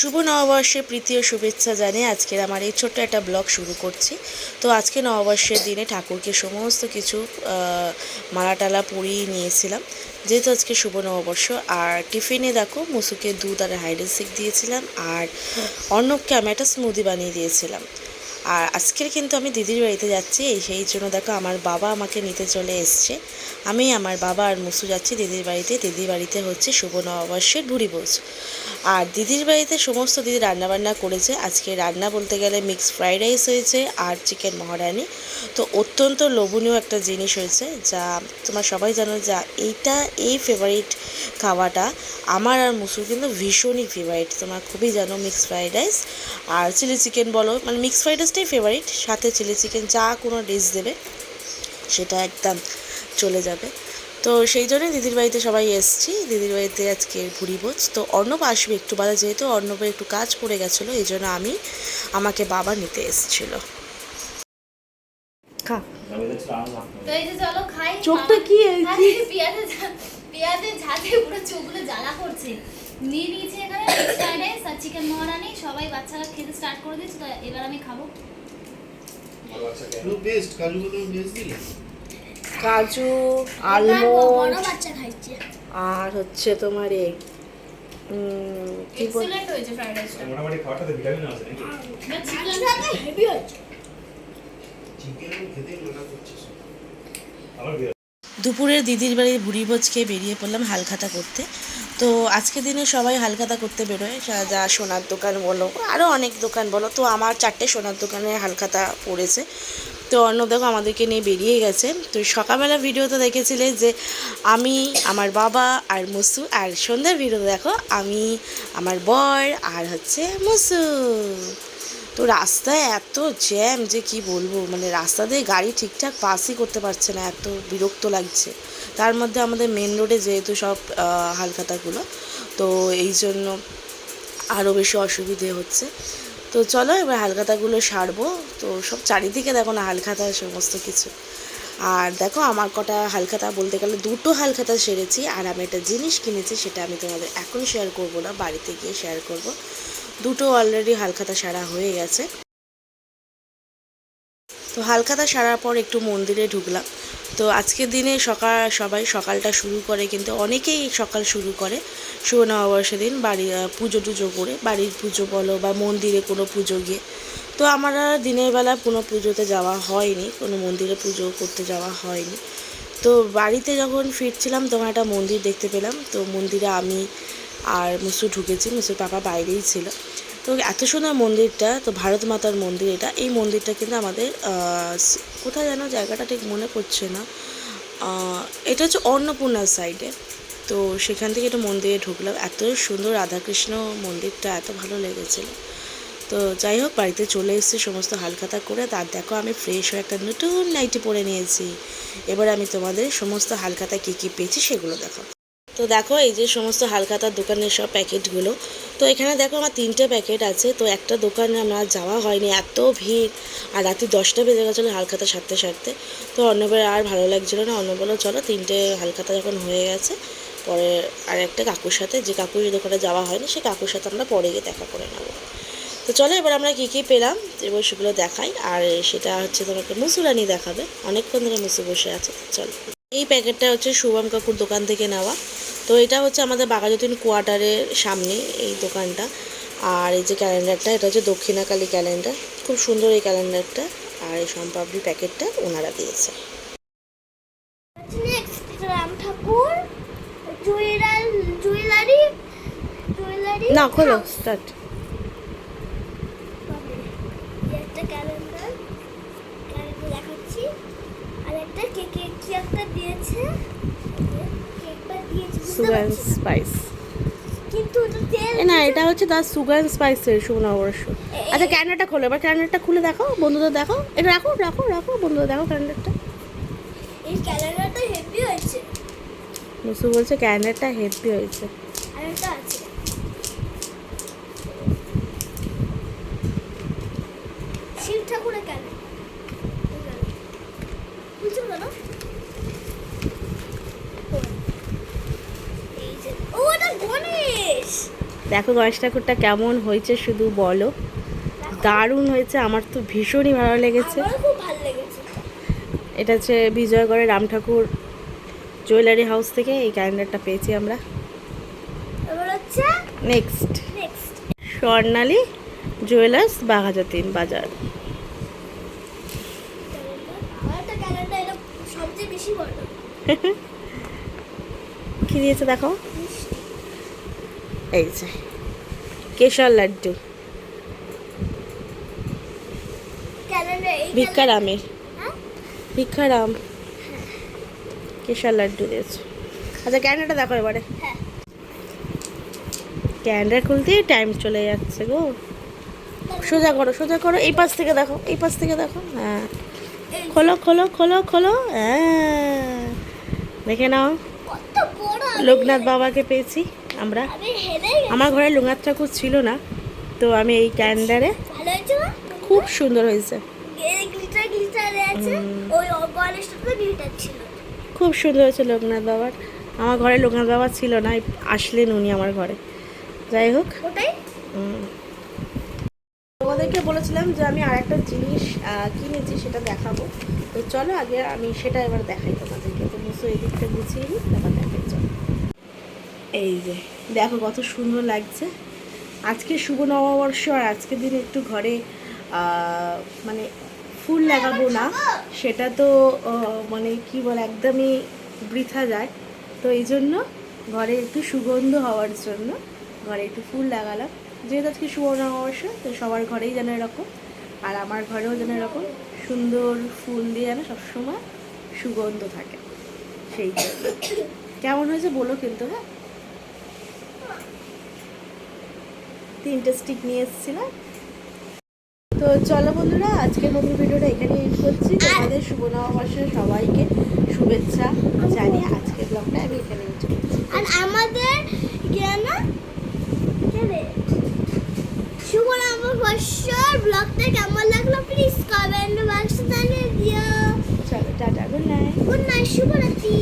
শুভ নববর্ষে প্রীতি ও শুভেচ্ছা জানিয়ে আজকের আমার এই ছোট্ট একটা ব্লগ শুরু করছি। তো আজকে নববর্ষের দিনে ঠাকুরকে সমস্ত কিছু মালাটালা মালা টালা পরিয়ে নিয়েছিলাম। যেহেতু আজকে শুভ নববর্ষ, আর টিফিনে দেখো মুসুকে দুধ আর হাইড্রেসিক দিয়েছিলাম, আর অর্ণবকে আমি একটা স্মুদি বানিয়ে দিয়েছিলাম। আর আজকের কিন্তু আমি দিদির বাড়িতে যাচ্ছি সেই জন্য দেখো আমার বাবা আমাকে নিতে চলে এসছে। আমি আমার বাবা আর মুসু যাচ্ছি দিদির বাড়িতে দিদির বাড়িতে হচ্ছে শুভ নববর্ষের ভুড়ি ভোজ। আর দিদির বাড়িতে সমস্ত দিদি রান্নাবান্না করেছে, আজকে রান্না বলতে গেলে মিক্স ফ্রাইড রাইস হয়েছে আর চিকেন মহারানি। তো অত্যন্ত লোভনীয় একটা জিনিস হয়েছে যা তোমার সবাই জানো যা এইটা, এই ফেভারিট খাওয়াটা আমার আর মুসুর কিন্তু ভীষণই ফেভারিট তোমার খুবই জানো মিক্স ফ্রাইড রাইস আর চিলি চিকেন বলো মানে মিক্স ফ্রাইড রাইসটাই ফেভারিট সাথে চিলি চিকেন যা কোনো ডিশ দেবে সেটা একদম চলে যাবে। তো সেই জন্যই দিদির বাড়িতে সবাই এসছি। দিদির বাড়িতে আজকে ভুড়ি ভোজ। তো অর্ণব আসবে একটু বাদে যেহেতু অর্ণবের একটু কাজ পড়ে গেছিল এই জন্য আমি আমাকে বাবা নিতে এসেছিল। চোখটা কি ঝাঁতে পুরো চোখগুলো জ্বালা করছে। নিয়ে নিয়েছি এখানে ফ্রাইড রাইস আর চিকেন মহারানি সবাই বাচ্চারা খেতে স্টার্ট করে দিয়েছে তো এবার আমি খাব। কাজু বাদাম বেস্ট দিলে? কাজু বড় আলমন্ড আর হচ্ছে তোমার এ উম, কি বল হয়েছে ফ্রাইড রাইসটা মোটামুটি খাওয়াটাতে ভিটামিন আছে নাকি? হেভি হয়েছে। চিকেন খেতেই মানা করছিস আবার বিরাট দুপুরের দিদির বাড়ির ভুড়ি ভোজ খেয়ে বেরিয়ে পড়লাম হালখাতা করতে। তো আজকে দিনে সবাই হালখাতা করতে বেরোয়। যা- সোনার দোকান বলো আরও অনেক দোকান বলো। তো আমার চারটে সোনার দোকানে হালখাতা পড়েছে। তো অন্য দেখো আমাদেরকে নিয়ে বেরিয়ে গেছে। তো সকালবেলা ভিডিওতে দেখেছিলে যে আমি, আমার বাবা আর মুসু আর সন্ধ্যার ভিডিও দেখো, আমি, আমার বর আর হচ্ছে মুসু। তো রাস্তায় এত জ্যাম যে কি বলব? মানে রাস্তা দিয়ে গাড়ি ঠিকঠাক পাসই করতে পারছে না, এত বিরক্ত লাগছে। তার মধ্যে আমাদের মেন রোডে যেহেতু সব হালখাতাগুলো, তো এই জন্য আরও বেশি অসুবিধে হচ্ছে। তো চলো এবার হালখাতাগুলো সারবো। তো সব চারিদিকে দেখো না হালখাতা সমস্ত কিছু। আর দেখো আমার কটা হালখাতা বলতে গেলে দুটো হালখাতা সেরেছি, আর আমি একটা জিনিস কিনেছি সেটা আমি তোমাদের এখন শেয়ার করব না, বাড়িতে গিয়ে শেয়ার করব। দুটো অলরেডি হালখাতা সারা হয়ে গেছে। তো হালখাতা সারার পর একটু মন্দিরে ঢুকলাম। তো আজকের দিনে সকাল সবাই সকালটা শুরু করে কিন্তু অনেকেই সকাল শুরু করে। শুভ নববর্ষের দিন বাড়ি পুজো টুজো করে, বাড়ির পুজো বলো বা মন্দিরে কোনো পুজো গিয়ে। তো আমার দিনের বেলা কোনো পুজোতে যাওয়া হয়নি, কোনো মন্দিরে পুজো করতে যাওয়া হয়নি। তো বাড়িতে যখন ফিরছিলাম তখন একটা মন্দির দেখতে পেলাম। তো মন্দিরে আমি আর মুসু ঢুকেছি মুসুর পাপা বাইরেই ছিল। তো এত সুন্দর মন্দিরটা, তো ভারত মাতার মন্দির এটা। এই মন্দিরটা কিন্তু আমাদের কোথায় যেন জায়গাটা ঠিক মনে পড়ছে না। এটা হচ্ছে অন্নপূর্ণার সাইডে তো সেখান থেকে একটু মন্দিরে ঢুকলাম। এত সুন্দর রাধাকৃষ্ণ মন্দিরটা, এত ভালো লেগেছিলো। তো যাই হোক, বাড়িতে চলে এসেছি সমস্ত হালখাতা করে। তার দেখো, আমি ফ্রেশ হয়ে একটা নতুন নাইটি পরে নিয়েছি। এবার আমি তোমাদের সমস্ত হালখাতা কী কী পেয়েছি সেগুলো দেখো তো দেখো, এই যে সমস্ত হালখাতার দোকানের সব প্যাকেটগুলো। তো এখানে দেখো আমার তিনটে প্যাকেট আছে। তো একটা দোকানে আমার যাওয়া হয়নি, এত ভিড়। আর রাত্রি দশটা বেজে গেছিল হালখাতা সারতে সারতে। তো অন্যবার আর ভালো লাগছিল না। অন্য বলো চলো, তিনটে হালখাতা যখন হয়ে গেছে, পরে আর একটা কাকুর সাথে। যে কাকুর দোকানে যাওয়া হয়নি, সে কাকুর সাথে আমরা পরে গিয়ে দেখা করে নেব। তো চলো, এবার আমরা কী কী পেলাম, এবার সেগুলো দেখাই। আর সেটা হচ্ছে তোমাকে মুসুরানি দেখাবে। অনেকক্ষণ ধরে মুসু বসে আছে, চলো। এই প্যাকেটটা হচ্ছে শুভম কাকুর দোকান থেকে নেওয়া। তো এটা হচ্ছে আমাদের বাঘাযতীন কোয়ার্টারের সামনে এই দোকানটা। আর এই যে ক্যালেন্ডারটা এটা হচ্ছে দক্ষিণাকালী ক্যালেন্ডার। খুব সুন্দর এই ক্যালেন্ডারটা। আর এই সম্পাবলি প্যাকেটটা ওনারা দিয়েছে। ঠাকুর জুয়েলারি জুয়েলারি না খোলো স্টার্ট একটা ক্যালেন্ডার ক্যালেন্ডার দেখাচ্ছি। আর একটা কি একটা দিয়েছে। সুগার অ্যান্ড স্পাইস না এটা হচ্ছে তার সুগার স্পাইসের শুভ নববর্ষ আচ্ছা ক্যান্ডারটা খোলো। এবার ক্যান্ডারটা খুলে দেখো বন্ধুদের দেখো। এটা রাখো রাখো রাখো বন্ধুদের দেখো ক্যালেন্ডারটা এই ক্যান্ডারটা হেভি হয়েছে। মুসু বলছে ক্যালেন্ডারটা হেভি হয়েছে। আর একটা আছে শিব ঠাকুরের ক্যালেন্ডার বুঝতে পারো এই যে ও এটা গণেশ দেখো গণেশ ঠাকুরটা কেমন হয়েছে শুধু বলো। দারুণ হয়েছে আমার তো ভীষণই ভালো লেগেছে। এটা হচ্ছে বিজয়গড়ের রাম ঠাকুর জুয়েলারি হাউস থেকে এই ক্যালেন্ডারটা পেয়েছি আমরা। নেক্সট স্বর্ণালী জুয়েলার্স বাঘাযতীন বাজার। কি দিয়েছে দেখো। এই যে কেশর লাড্ডু। ভিক্ষারামের। হ্যাঁ? ভিক্ষারাম কেশর লাড্ডু দিয়েছে। আচ্ছা ক্যান্ডারটা দেখো এবারে। হ্যাঁ। ক্যান্ডার খুলতেই টাইম চলে যাচ্ছে গো। সোজা করো সোজা করো এই পাশ থেকে দেখো এই পাশ থেকে দেখো। হ্যাঁ। খোলো খোলো খোলো খোলো। হ্যাঁ। দেখে নাও। লোকনাথ বাবাকে পেয়েছি। আমরা আমার ঘরে লোকনাথ ঠাকুর ছিল না তো আমি এই ক্যান্ডারে খুব সুন্দর হয়েছে। খুব সুন্দর হয়েছে লোকনাথ বাবার। আমার ঘরে লোকনাথ বাবা ছিল না আসলেন উনি আমার ঘরে। যাই হোক। তোমাদেরকে বলেছিলাম যে আমি আর একটা জিনিস কিনেছি সেটা দেখাবো। তো চলো আগে আমি সেটা এবার দেখাই তোমাদেরকে। তো মুসো এই দিকটা গুছিয়ে নিই তারপর দেখাই চলো। এই যে, দেখো কত সুন্দর লাগছে। আজকে শুভ নববর্ষ আর আজকের দিনে একটু ঘরে মানে ফুল লাগাবো না। সেটা তো মানে কি বলে, একদমই বৃথা যায়। তো এই জন্য ঘরে একটু সুগন্ধ হওয়ার জন্য ঘরে একটু ফুল লাগালাম। যেহেতু আজকে শুভ নববর্ষ, তো সবার ঘরেই যেন এরকম। আর আমার ঘরেও যেন এরকম সুন্দর ফুল দিয়ে যেন সবসময় সুগন্ধ থাকে। সেই কেমন হয়েছে বলো কিন্তু হ্যাঁ? তিনটে স্টিক নিয়ে এসেছিলাম তো চলো বন্ধুরা আজকের মতো ভিডিওটা এখানে এন্ড করছি। তোমাদের শুভ নববর্ষের সবাইকে শুভেচ্ছা জানিয়ে আজকের ব্লগটা আমি এখানে end করছি। আর আমাদের শুভ নববর্ষর ব্লগটা কেমন লাগল? প্লিজ কমেন্ট বক্সে জানিয়ে দিও। চলো tata good night good night শুভরাত্রি।